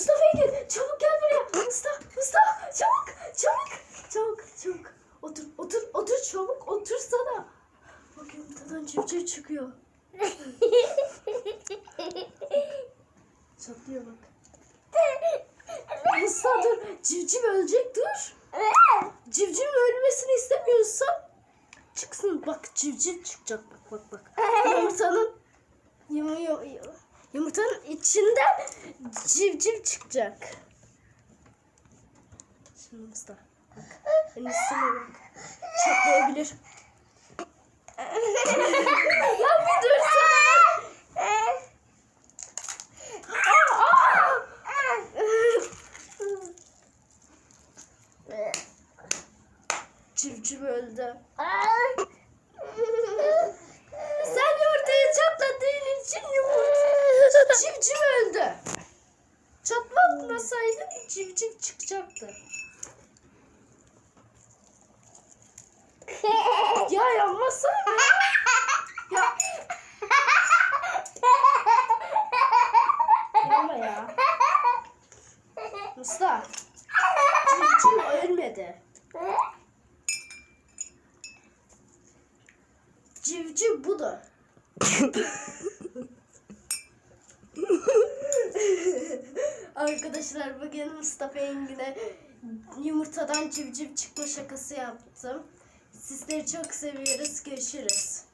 Mustafa Engin çabuk gel buraya. Mustafa, Mustafa çabuk, çabuk, çabuk, çabuk. Otur, otur, otur çabuk, otursana. Bak yumurtadan civciv çıkıyor. Çatlıyor bak. Mustafa dur, civciv ölecek dur. Civcivin ölmesini istemiyorsan çıksın. Bak civciv çıkacak bak bak bak. Yumurtanın yum, yum, yum- yumurtanın içinde civciv çıkacak. Şimdi Mustafa. En üstüne bak. Çatlayabilir. ya bir dursana. Civciv öldü. Sen yumurtayı çatladığın için yumurta civciv öldü. Çatlatmasaydın civciv çıkacaktı. Ya yanmasana. Ya. Yapma ya. Mustafa. Civciv ölmedi. Civciv bu Arkadaşlar bugün Mustafa Engin'e yumurtadan civciv çıkma şakası yaptım. Sizleri çok seviyoruz. Görüşürüz.